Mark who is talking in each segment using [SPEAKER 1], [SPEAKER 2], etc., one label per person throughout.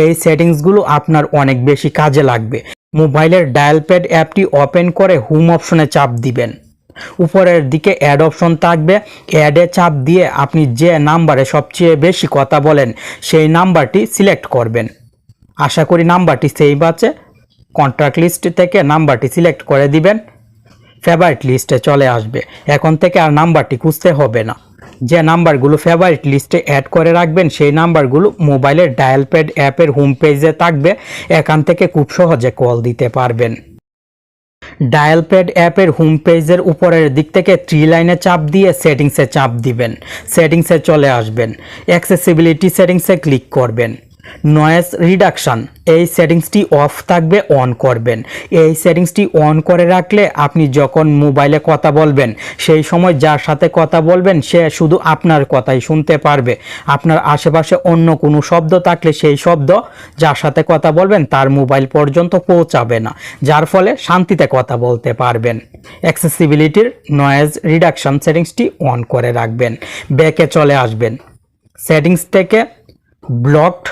[SPEAKER 1] এই সেটিংসগুলো আপনার অনেক বেশি কাজে লাগবে। মোবাইলের ডায়াল প্যাড অ্যাপটি ওপেন করে হোম অপশনে চাপ দিবেন। উপরের দিকে অ্যাড অপশন থাকবে। অ্যাডে চাপ দিয়ে আপনি যে নাম্বারে সবচেয়ে বেশি কথা বলেন, সেই নাম্বারটি সিলেক্ট করবেন। আশা করি নাম্বারটি সেভ আছে। কন্ট্রাক্ট লিস্ট থেকে নাম্বারটি সিলেক্ট করে দিবেন। ফেভারিট লিস্টে চলে আসবে। এখন থেকে আর নাম্বারটি খুঁজতে হবে না। যে নাম্বারগুলো ফেভারিট লিস্টে অ্যাড করে রাখবেন, সেই নাম্বারগুলো মোবাইলের ডায়াল প্যাড অ্যাপের হোম পেজে থাকবে। এখান থেকে খুব সহজে কল দিতে পারবেন। ডায়াল প্যাড অ্যাপের হোম পেজের উপরের দিক থেকে থ্রি লাইনে চাপ দিয়ে সেটিংসে চাপ দিবেন। সেটিংসে চলে আসবেন। অ্যাক্সেসিবিলিটি সেটিংসে ক্লিক করবেন। নয়েজ রিডাকশান এই সেটিংসটি অফ থাকবে অন করবেন। এই সেটিংসটি অন করে রাখলে আপনি যখন মোবাইলে কথা বলবেন, সেই সময় যার সাথে কথা বলবেন, সে শুধু আপনার কথাই শুনতে পারবে। আপনার আশেপাশে অন্য কোনো শব্দ থাকলে সেই শব্দ যার সাথে কথা বলবেন, তার মোবাইল পর্যন্ত পৌঁছাবে না। যার ফলে শান্তিতে কথা বলতে পারবেন। অ্যাক্সেসিবিলিটির নয়েজ রিডাকশান সেটিংসটি অন করে রাখবেন। ব্যাকে চলে আসবেন। সেটিংস থেকে ব্লকড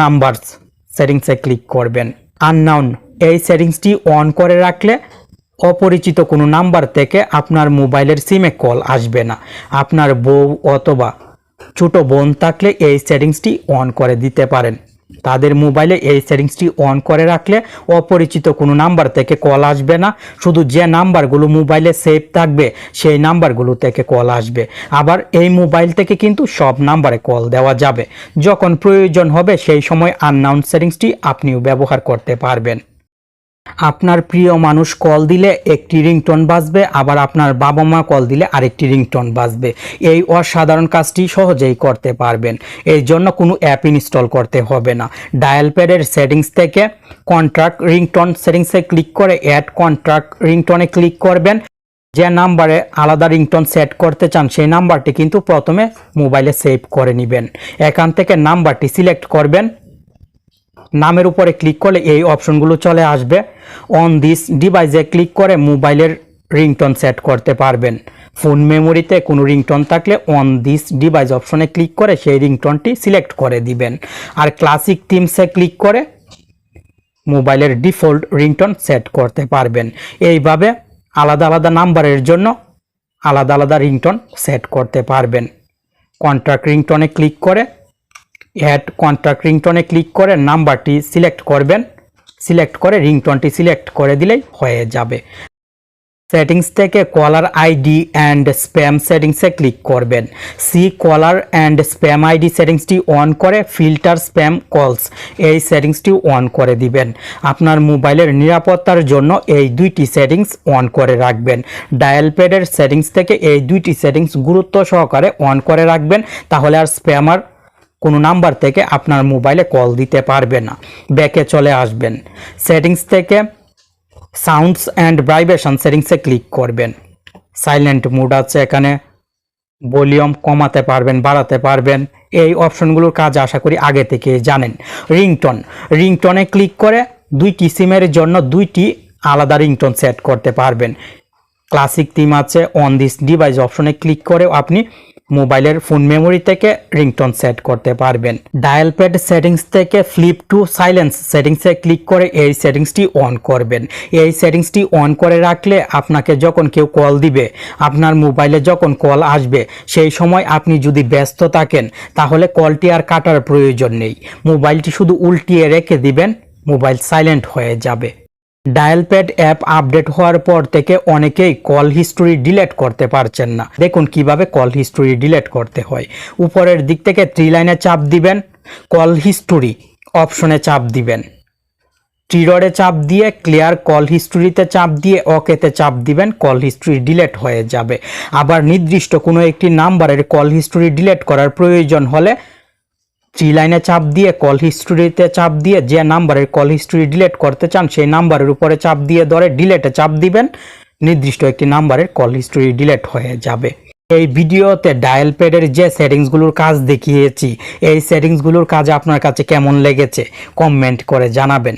[SPEAKER 1] নাম্বারস সেটিংসে ক্লিক করবেন। আননাউন এই সেটিংসটি অন করে রাখলে অপরিচিত কোনো নাম্বার থেকে আপনার মোবাইলের সিমে কল আসবে না। আপনার বউ অথবা ছোটো বোন থাকলে এই সেটিংসটি অন করে দিতে পারেন। তাদের মোবাইলে এই সেটিংসটি অন করে রাখলে অপরিচিত কোনো নাম্বার থেকে কল আসবে না। শুধু যে নাম্বারগুলো মোবাইলে সেভ থাকবে, সেই নাম্বারগুলো থেকে কল আসবে। আবার এই মোবাইল থেকে কিন্তু সব নাম্বারে কল দেওয়া যাবে। যখন প্রয়োজন হবে, সেই সময় আননাউন সেটিংসটি আপনিও ব্যবহার করতে পারবেন। আপনার প্রিয় মানুষ কল দিলে একটি রিংটোন বাজবে, আবার আপনার বাবা মা কল দিলে আরেকটি রিংটোন বাজবে। এই অসাধারণ কাজটি সহজেই করতে পারবেন। এর জন্য কোনো অ্যাপ ইনস্টল করতে হবে না। ডায়াল প্যাডের সেটিংস থেকে কন্ট্রাক্ট রিংটোন সেটিংসে ক্লিক করে অ্যাড কন্ট্রাক্ট রিংটোনে ক্লিক করবেন। যে নাম্বারে আলাদা রিংটোন সেট করতে চান, সেই নাম্বারটি কিন্তু প্রথমে মোবাইলে সেভ করে নেবেন। এখান থেকে নাম্বারটি সিলেক্ট করবেন। নামের উপরে ক্লিক করলে এই অপশনগুলো চলে আসবে। অন দিস ডিভাইসে ক্লিক করে মোবাইলের রিংটোন সেট করতে পারবেন। ফোন মেমোরিতে কোনো রিংটোন থাকলে অন দিস ডিভাইস অপশনে ক্লিক করে সেই রিংটোনটি সিলেক্ট করে দিবেন। আর ক্লাসিক থিমসে ক্লিক করে মোবাইলের ডিফল্ট রিংটোন সেট করতে পারবেন। এইভাবে আলাদা আলাদা নাম্বারের জন্য আলাদা আলাদা রিংটোন সেট করতে পারবেন। কন্ট্রাক্ট রিংটোনে ক্লিক করে অ্যাড কন্ট্রাক্ট রিংটনে ক্লিক করে নাম্বারটি সিলেক্ট করবেন। সিলেক্ট করে রিংটনটি সিলেক্ট করে দিলেই হয়ে যাবে। সেটিংস থেকে কলার আইডি অ্যান্ড স্প্যাম সেটিংসে ক্লিক করবেন। See caller and spam ID সেটিংসটি on করে ফিল্টার স্প্যাম কলস এই সেটিংসটি অন করে দিবেন। আপনার মোবাইলের নিরাপত্তার জন্য এই দুইটি সেটিংস অন করে রাখবেন। ডায়াল প্যাডের সেটিংস থেকে এই দুইটি সেটিংস গুরুত্ব সহকারে অন করে রাখবেন। তাহলে আর স্প্যামার কোনো নাম্বার থেকে আপনার মোবাইলে কল দিতে পারবে না। ব্যাকে চলে আসবেন। সেটিংস থেকে সাউন্ডস অ্যান্ড ভাইব্রেশন সেটিংসে ক্লিক করবেন। সাইলেন্ট মুড আছে এখানে। ভলিউম কমাতে পারবেন, বাড়াতে পারবেন। এই অপশনগুলোর কাজ আশা করি আগে থেকে জানেন। রিংটোন। রিংটোনে ক্লিক করে দুইটি সিমের জন্য দুইটি আলাদা রিংটোন সেট করতে পারবেন। ক্লাসিক থিম আছে। অন দিস ডিভাইস অপশনে ক্লিক করে আপনি মোবাইলের ফোন মেমোরি থেকে রিংটোন সেট করতে পারবেন। ডায়াল প্যাড সেটিংস থেকে ফ্লিপ টু সাইলেন্স সেটিংসে ক্লিক করে এই সেটিংসটি অন করবেন। এই সেটিংসটি অন করে রাখলে আপনাকে যখন কেউ কল দিবে, আপনার মোবাইলে যখন কল আসবে, সেই সময় আপনি যদি ব্যস্ত থাকেন, তাহলে কলটি আর কাটার প্রয়োজন নেই। মোবাইলটি শুধু উল্টিয়ে রেখে দিবেন, মোবাইল সাইলেন্ট হয়ে যাবে। ডায়াল প্যাড অ্যাপ আপডেট হওয়ার পর থেকে অনেকেই কল হিস্টোরি ডিলেট করতে পারছেন না। দেখুন কীভাবে কল হিস্টোরি ডিলেট করতে হয়। উপরের দিক থেকে থ্রি লাইনে চাপ দিবেন, কল হিস্টোরি অপশনে চাপ দিবেন। ট্রিডরে চাপ দিয়ে ক্লিয়ার কল হিস্টোরিতে চাপ দিয়ে ওকেতে চাপ দিবেন, কল হিস্টোরি ডিলেট হয়ে যাবে। আবার নির্দিষ্ট কোনো একটি নাম্বারের কল হিস্টোরি ডিলেট করার প্রয়োজন হলে থ্রি লাইনে চাপ দিয়ে কল হিস্ট্রিতে চাপ দিয়ে যে নাম্বারের কল হিস্ট্রি ডিলেট করতে চান, সেই নাম্বারের উপরে চাপ দিয়ে ধরে ডিলেটে চাপ দিবেন। নির্দিষ্ট একটি নাম্বারের কল হিস্ট্রি ডিলেট হয়ে যাবে। এই ভিডিওতে ডায়াল প্যাডের যে সেটিংসগুলোর কাজ দেখিয়েছি, এই সেটিংসগুলোর কাজ আপনার কাছে কেমন লেগেছে, কমেন্ট করে জানাবেন।